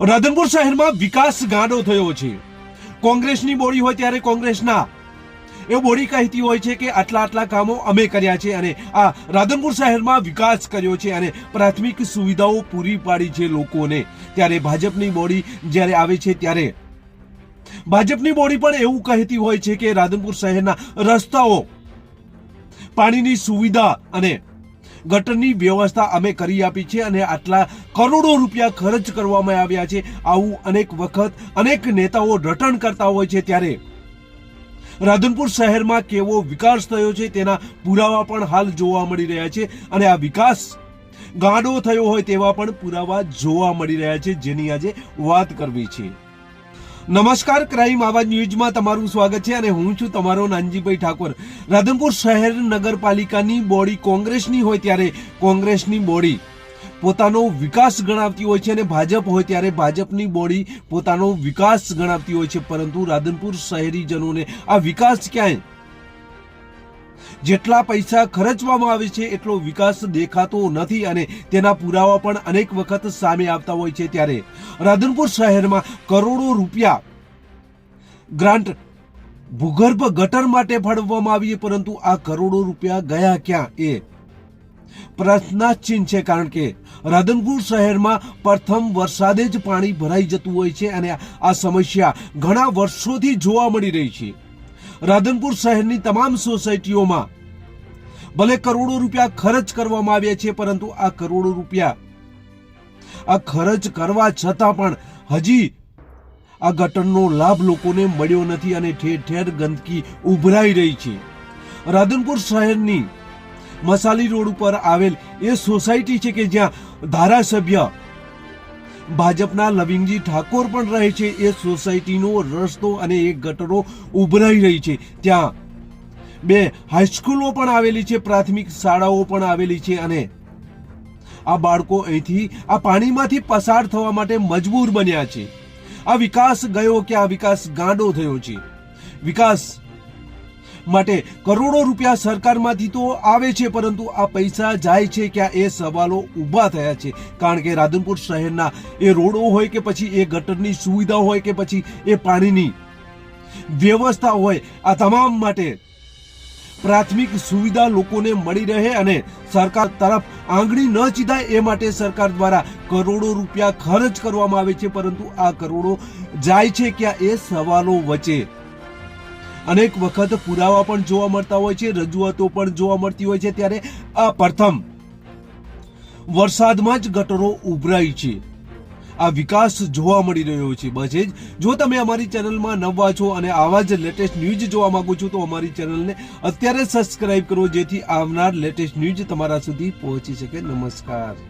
રાધનપુર શહેરમાં વિકાસ ગાંડો થયો છે. કોંગ્રેસની બોડી હોય ત્યારે કોંગ્રેસના. એ બોડી કહેતી હોય છે કે આટલા આટલા કામો અમે કર્યા છે અને આ રાધનપુર શહેરમાં વિકાસ કર્યો છે અને પ્રાથમિક સુવિધાઓ પૂરી પાડી છે લોકોને. ત્યારે ભાજપની બોડી જ્યારે આવે છે ત્યારે. ભાજપની બોડી પણ એવું કહેતી હોય છે કે રાધનપુર શહેરના રસ્તાઓ પાણીની સુવિધા અને ગટરની વ્યવસ્થા અમે કરી આપી છે અને આટલા કરોડો રૂપિયા ખર્ચ કરવામાં આવ્યા છે. આવું અનેક વખત અનેક નેતાઓ રટણ કરતા હોય છે ત્યારે. રાધનપુર શહેરમાં કેવો વિકાસ થયો છે તેના પુરાવા પણ હાલ જોવા મળી રહ્યા છે અને આ વિકાસ ગાડો થયો હોય તેવા પણ પુરાવા જોવા મળી રહ્યા છે જેની આજે વાત કરવી છે. નમસ્કાર, ક્રાઇમ આવાજ ન્યૂઝમાં તમારું સ્વાગત છે અને હું છું તમારો નાનજીભાઈ ઠાકોર. રાધનપુર શહેર નગરપાલિકાની બોડી કોંગ્રેસની હોય ત્યારે કોંગ્રેસની બોડી પોતાનો વિકાસ ગણાવતી હોય છે અને ભાજપ હોય ત્યારે ભાજપની બોડી પોતાનો વિકાસ ગણાવતી હોય છે. પરંતુ રાધનપુર શહેરીજનોને આ વિકાસ ક્યાંય જેટલા પૈસા ખર્ચવામાં આવે છે, એટલો વિકાસ દેખાતો નથી અને તેના પુરાવા પણ અનેક વખત સામે આવતા હોય છે ત્યારે રાધનપુર શહેરમાં કરોડો રૂપિયા ગ્રાન્ટ ભૂગર્ભ ગટર માટે ફાળવવામાં આવી પરંતુ આ કરોડો રૂપિયા ગયા ક્યાં એ પ્રશ્નાચિહ્ન છે, કારણ કે રાધનપુર શહેરમાં પ્રથમ વરસાદે જ પાણી ભરાઈ જતું હોય છે અને આ સમસ્યા ઘણા વર્ષોથી જોવા મળી રહી છે. રાધનપુર શહેરની તમામ સોસાયટીઓમાં. ભલે કરોડો રૂપિયા ખર્ચ કરવામાં આવ્યા છે, પરંતુ આ કરોડો રૂપિયા આ ખર્ચ કરવા છતાં પણ હજી આ ગટરનો લાભ લોકોને મળ્યો નથી અને ઠેર ઠેર ગંદકી ઉભરાઈ રહી છે. રાધનપુર શહેરની મસાલી રોડ ઉપર આવેલ એ સોસાયટી છે કે જ્યાં ધારાસભ્ય ભાજપના લવિંગજી ઠાકોર પણ રહે છે. એ સોસાયટીનો રસ્તો અને એ ગટરો ઉભરાઈ રહી છે. ત્યાં બે હાઈસ્કૂલો પણ આવેલી છે, પ્રાથમિક શાળાઓ પણ આવેલી છે અને આ બાળકો અહીંથી આ પાણીમાંથી પસાર થવા માટે મજબૂર બન્યા છે. આ વિકાસ ગયો કે આ વિકાસ ગાંડો થયો છે? વિકાસ માટે કરોડો રૂપિયા સરકારમાંથી તો આવે છે, પરંતુ આ પૈસા જાય છે ક્યાં એ સવાલો ઊભા થયા છે. કારણ કે રાધનપુર શહેરના એ રોડો હોય કે પછી એ ગટરની સુવિધા હોય કે પછી એ પાણીની વ્યવસ્થા હોય, આ તમામ માટે પ્રાથમિક સુવિધા લોકોને મળી રહે અને સરકાર તરફ આંગળી ન ચીધાય એ માટે સરકાર દ્વારા કરોડો રૂપિયા ખર્ચ કરવામાં આવે છે, પરંતુ આ કરોડો જાય છે ક્યાં એ સવાલો વચ્ચે. અનેક વખત પુરાવા પણ જોવા મળતા હોય છે, રજૂઆતો પણ જોવા મળતી હોય છે ત્યારે આ પ્રથમ વરસાદમાં જ ગટરો ઉભરાય છે. આ વિકાસ જોવા મળી રહ્યો છે. બસ જ તમે અમારી ચેનલમાં નવા છો અને આવા જ લેટેસ્ટ ન્યૂઝ જોવા માંગો છો તો અમારી ચેનલને અત્યારે સબસ્ક્રાઇબ કરો જેથી આવનાર લેટેસ્ટ ન્યૂઝ તમારા સુધી પહોંચી શકે. નમસ્કાર.